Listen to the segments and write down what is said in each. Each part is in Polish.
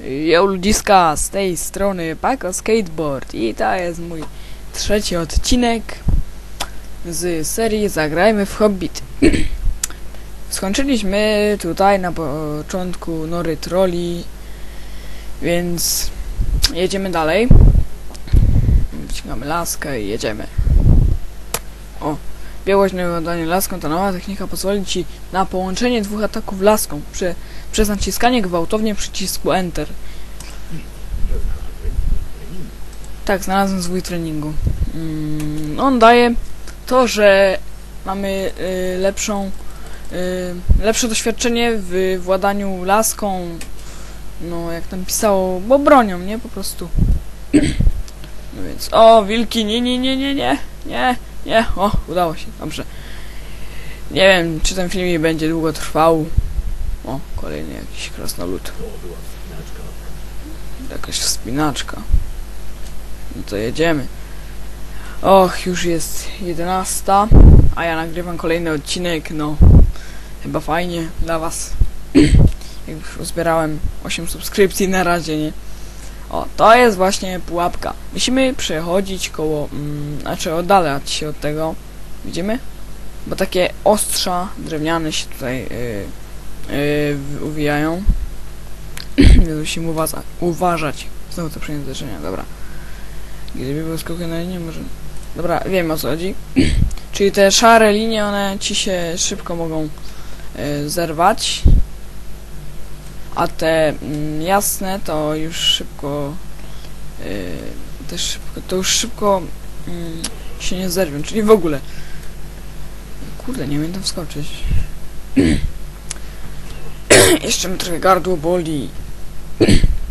Yo ludziska, z tej strony Paco Skateboard i to jest mój trzeci odcinek z serii Zagrajmy w Hobbit. Skończyliśmy tutaj na początku Nory Trolli, więc jedziemy dalej. Wyciągamy laskę i jedziemy. Białość nawiązanie laską ta nowa technika pozwoli ci na połączenie dwóch ataków laską przy, przez naciskanie gwałtownie przycisku Enter. Tak, znalazłem zwój treningu. Mm, on daje to, że mamy y, lepszą, y, lepsze doświadczenie w władaniu laską, no jak tam pisało, bo bronią, nie? Po prostu. No więc, o, wilki, nie, nie, nie, nie, nie, nie, nie, o, udało się, dobrze. Nie wiem, czy ten filmik będzie długo trwał. O, kolejny jakiś krasnolud. Jakaś wspinaczka. No to jedziemy. Och, już jest 11, a ja nagrywam kolejny odcinek, no chyba fajnie dla was. Jak już uzbierałem 8 subskrypcji na razie, nie? O, to jest właśnie pułapka. Musimy przechodzić koło, mm, znaczy oddalać się od tego. Widzimy? Bo takie ostrza drewniane się tutaj yy, yy, uwijają. Musimy uwaza- uważać. Znowu to przejęzyczenia, dobra. Gdyby był skok na linię, może... Dobra, wiem o co chodzi. Czyli te szare linie, one ci się szybko mogą y, zerwać. A te mm, jasne to już szybko... Y, też szybko, to już szybko mm, się nie zerwią, czyli w ogóle. Kurde, nie tam wskoczyć. Jeszcze mi trochę gardło boli.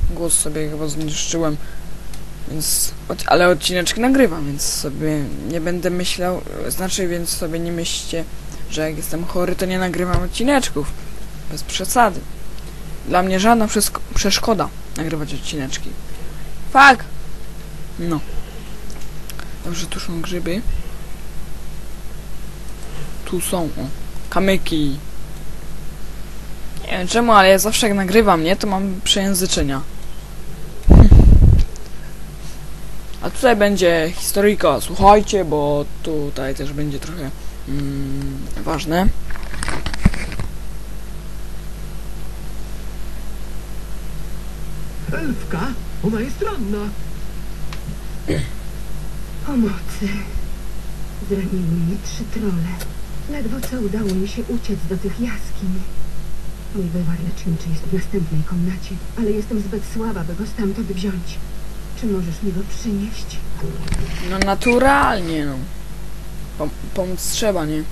Głos sobie chyba zniszczyłem. Więc, ale odcineczki nagrywam, więc sobie nie będę myślał, znaczy więc sobie nie myślcie, że jak jestem chory, to nie nagrywam odcineczków. Bez przesady. Dla mnie żadna przeszk- przeszkoda nagrywać odcineczki. Fak! No. Dobrze, tu są grzyby. Tu są, o. Kamyki. Nie wiem czemu, ale ja zawsze jak nagrywam, nie, to mam przejęzyczenia. A tutaj będzie historyjka, słuchajcie, bo tutaj też będzie trochę mm, ważne. Elfka? Ona jest ranna. Pomocy. Zraniły mnie trzy trole. Ledwo co udało mi się uciec do tych jaskiń. Mój wywar leczniczy jest w następnej komnacie, ale jestem zbyt słaba, by go stamtąd wziąć. Czy możesz mi go przynieść? No naturalnie, no. Pom pomóc trzeba, nie?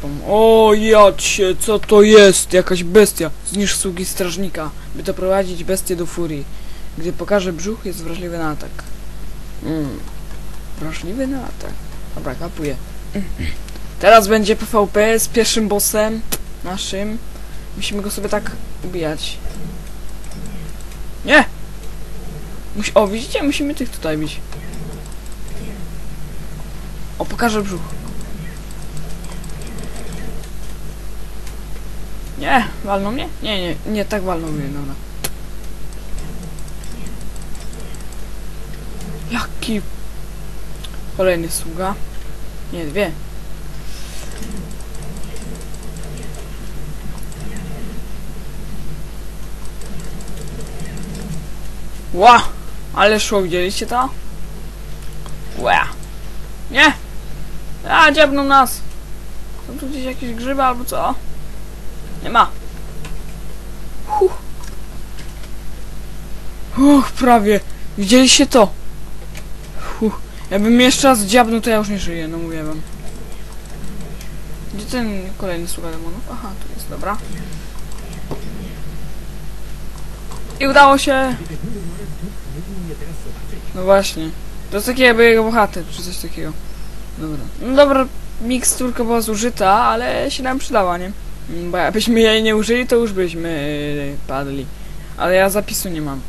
Spom o, jacie, co to jest? Jakaś bestia. Zniszcz sługi strażnika, by doprowadzić bestię do furii. Gdy pokaże brzuch, jest wrażliwy na atak. Mm. Wrażliwy na atak. Dobra, kapuję. Teraz będzie PvP z pierwszym bossem naszym. Musimy go sobie tak ubijać. Nie! Musi o, widzicie? Musimy tych tutaj bić. O, pokażę brzuch. Nie, walną mnie? Nie, nie, nie, tak walną mnie, dobra. Jaki... Kolejny sługa. Nie, dwie. Ła! Ale szło, widzieliście to? Ła! Nie! A, dziabną nas! Są tu gdzieś jakieś grzyby albo co? Nie ma. Huh. Uch, prawie. Widzieliście to? Huh. Jakbym jeszcze raz dziabnął, to ja już nie żyję, no mówię wam. Gdzie ten kolejny sługa demonów? Aha, tu jest, dobra. I udało się! No właśnie. To jest taki jakby jego bohater, czy coś takiego. Dobra. No dobra, miksturka była zużyta, ale się nam przydała, nie? Bo jakbyśmy jej nie użyli, to już byśmy yy, padli. Ale ja zapisu nie mam.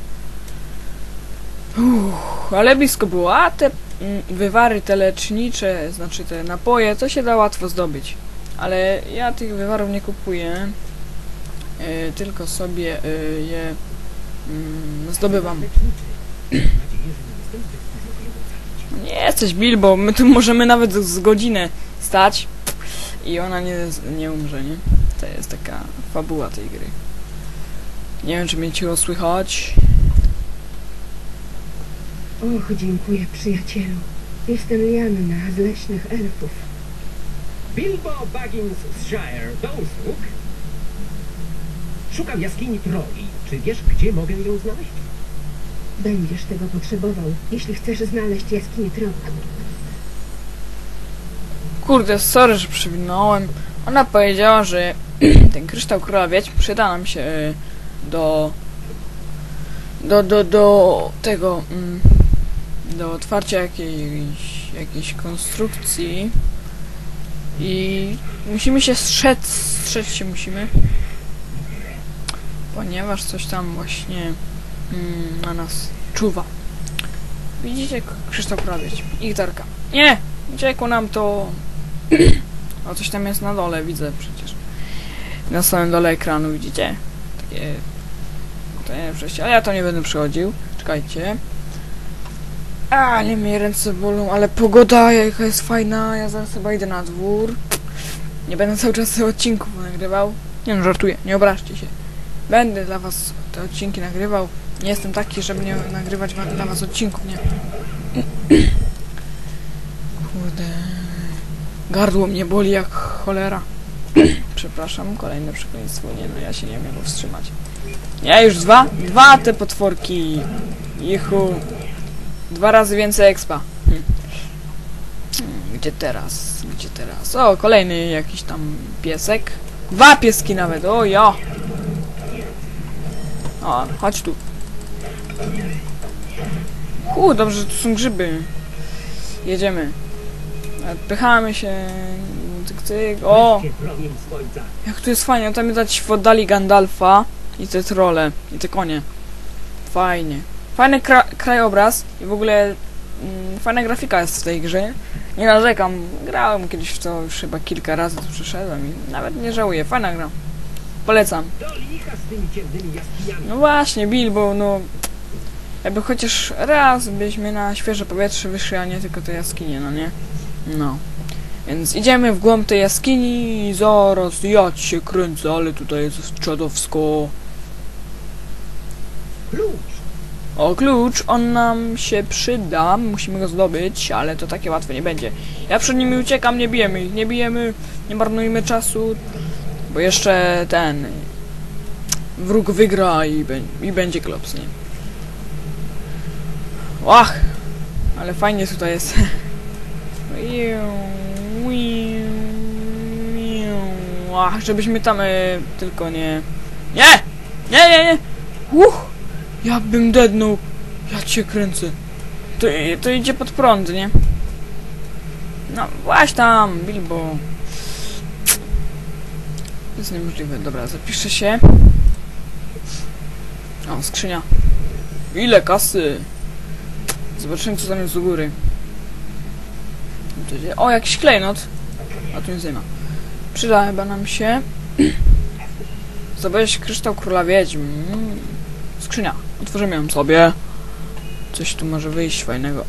Uff, ale blisko było. A te mm, wywary te lecznicze, znaczy te napoje, to się da łatwo zdobyć. Ale ja tych wywarów nie kupuję. Yy, tylko sobie yy, je mm, zdobywam. Nie jesteś Bilbo, my tu możemy nawet z godzinę stać i ona nie, nie umrze, nie? To jest taka fabuła tej gry. Nie wiem, czy mnie cię słychać. Och, dziękuję, przyjacielu. Jestem Lianna z Leśnych Elfów. Bilbo Baggins z Shire do usług. Szukam jaskini troli. Czy wiesz, gdzie mogę ją znaleźć? Będziesz tego potrzebował, jeśli chcesz znaleźć jaskinię troll. Kurde, sorry, że przewinąłem. Ona powiedziała, że ten kryształ króla wiedźm przyda nam się y, do do, do, do tego mm, do otwarcia jakiejś, jakiejś konstrukcji i musimy się strzec, strzec się musimy ponieważ coś tam właśnie mm, na nas czuwa widzicie k- kryształ króla wiedźm i nie! Uciekło nam to o, coś tam jest na dole, widzę przecież. Na samym dole ekranu, widzicie? Takie... Nie przejście, ale ja to nie będę przychodził. Czekajcie. A, nie mnie ręce bolą, ale pogoda jaka jest fajna. Ja zaraz chyba idę na dwór. Nie będę cały czas tych odcinków nagrywał. Nie no, żartuję, nie obraźcie się. Będę dla was te odcinki nagrywał. Nie jestem taki, żeby nie nagrywać wa- dla was odcinków, nie. Kurde. Gardło mnie boli jak cholera. Przepraszam, kolejne przekleństwo. Nie no, ja się nie umiem powstrzymać. Ja już dwa? Dwa te potworki. Ichu. Dwa razy więcej expa. Hm. Hmm, Gdzie teraz? Gdzie teraz? O, kolejny jakiś tam piesek. Dwa pieski nawet, o ja! O, chodź tu. Hu, dobrze, że tu są grzyby. Jedziemy. Pychamy się. O! Jak tu jest fajnie, tam widać w oddali Gandalfa i te trole i te konie. Fajnie. Fajny kra krajobraz i w ogóle mm, fajna grafika jest w tej grze. Nie narzekam, grałem kiedyś w to już chyba kilka razy, to przeszedłem i nawet nie żałuję. Fajna gra. Polecam. No właśnie, Bilbo, no... Jakby chociaż raz byśmy na świeże powietrze wyszli, a nie tylko te jaskinie, no nie? No. Więc idziemy w głąb tej jaskini i zaraz ja się kręcę, ale tutaj jest czadowsko. Klucz. O, klucz, on nam się przyda, musimy go zdobyć, ale to takie łatwe nie będzie. Ja przed nimi uciekam, nie bijemy ich, nie bijemy, nie marnujmy czasu, bo jeszcze ten... Wróg wygra i, i będzie klops, nie? Łach! Ale fajnie tutaj jest. Łach, żebyśmy tam e, tylko nie... Nie! Nie, nie, nie! Uch! Ja bym dednął. Ja cię kręcę. To, to idzie pod prąd, nie? No, właśnie tam, Bilbo. To jest niemożliwe. Dobra, zapiszę się. O, skrzynia. Ile kasy? Zobaczymy, co tam jest u góry. O, jakiś klejnot. A tu nic nie ma. Przyda chyba nam się. Zdobyłeś kryształ króla wiedźm. Skrzynia. Otworzymy ją sobie. Coś tu może wyjść fajnego.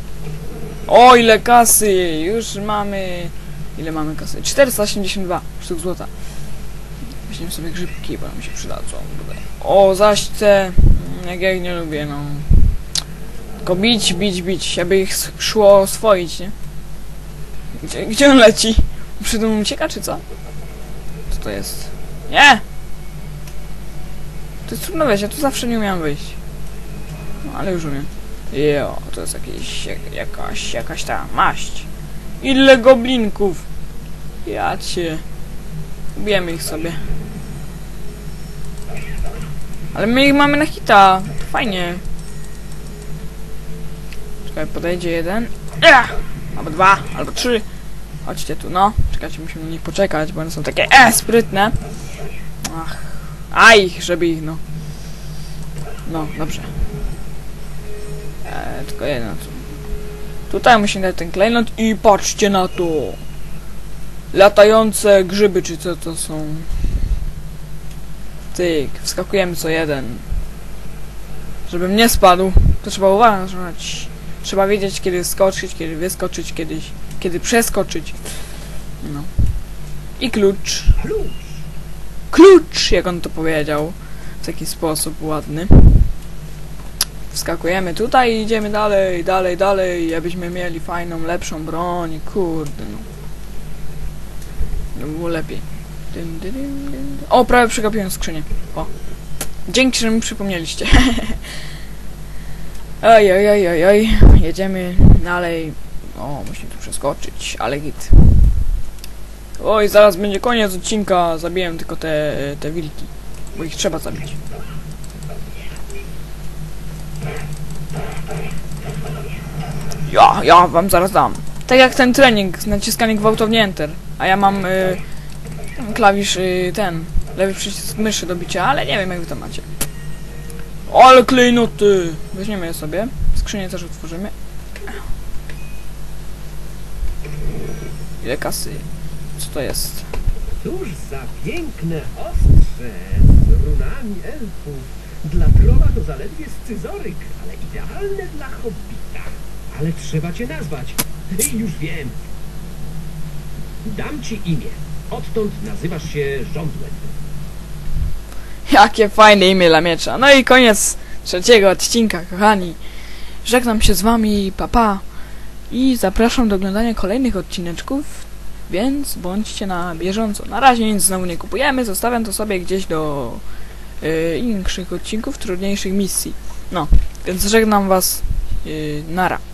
O, ile kasy! Już mamy... Ile mamy kasy? 482 sztuk złota. Weźmiemy sobie grzybki, bo nam się przydadzą. O, zaś te... mm, Jak ja ich nie lubię, no. Tylko bić, bić, bić. Aby ich szło oswoić, nie? Gdzie, gdzie on leci? Tym ucieka, czy co? To jest? Nie! To jest trudno wejść, ja tu zawsze nie umiałem wyjść. No, ale już umiem. Jo, to jest jakieś, jak, jakaś, jakaś ta maść. Ile goblinków! Ja cię... Ubijemy ich sobie. Ale my ich mamy na hita. Fajnie. Czekaj, podejdzie jeden. Ech! Albo dwa, albo trzy. Chodźcie tu, no. Czekajcie, musimy na nich poczekać, bo one są takie e, sprytne. Ach. Aj, żeby ich, no. No, dobrze. Eee, tylko jedno tu. Tutaj musimy dać ten klejnot i patrzcie na to. Latające grzyby, czy co to są. Tyk, wskakujemy co jeden. żebym nie spadł, to trzeba uważać. Trzeba wiedzieć, kiedy skoczyć, kiedy wyskoczyć, kiedyś, kiedy przeskoczyć. No. I klucz. Klucz. Jak on to powiedział. W taki sposób ładny. Wskakujemy tutaj i idziemy dalej, dalej, dalej, abyśmy mieli fajną, lepszą broń. Kurde, no. No było lepiej. O, prawie przegapiłem skrzynię. O. Dzięki, że mi przypomnieliście. oj, oj, oj, oj, oj. Jedziemy dalej. O, musimy tu przeskoczyć, ale git. Oj, zaraz będzie koniec odcinka. Zabiłem tylko te, te wilki. Bo ich trzeba zabić. Ja, ja wam zaraz dam. Tak jak ten trening, naciskanie gwałtownie Enter. A ja mam y, klawisz y, ten, lewy przycisk myszy do bicia, ale nie wiem jak wy to macie. Ale klejnoty! Weźmiemy je sobie. Skrzynię też otworzymy. Ile kasy? Co to jest? Cóż za piękne ostrze z runami elfów. Dla trola to zaledwie scyzoryk, ale idealne dla hobbita. Ale trzeba cię nazwać. Już wiem. Dam ci imię. Odtąd nazywasz się Żądłem. Jakie fajne imię dla miecza. No i koniec trzeciego odcinka, kochani. Żegnam się z wami, papa. I zapraszam do oglądania kolejnych odcineczków, więc bądźcie na bieżąco. Na razie nic znowu nie kupujemy, zostawiam to sobie gdzieś do yy, innych odcinków, trudniejszych misji. No, więc żegnam was. Yy, nara.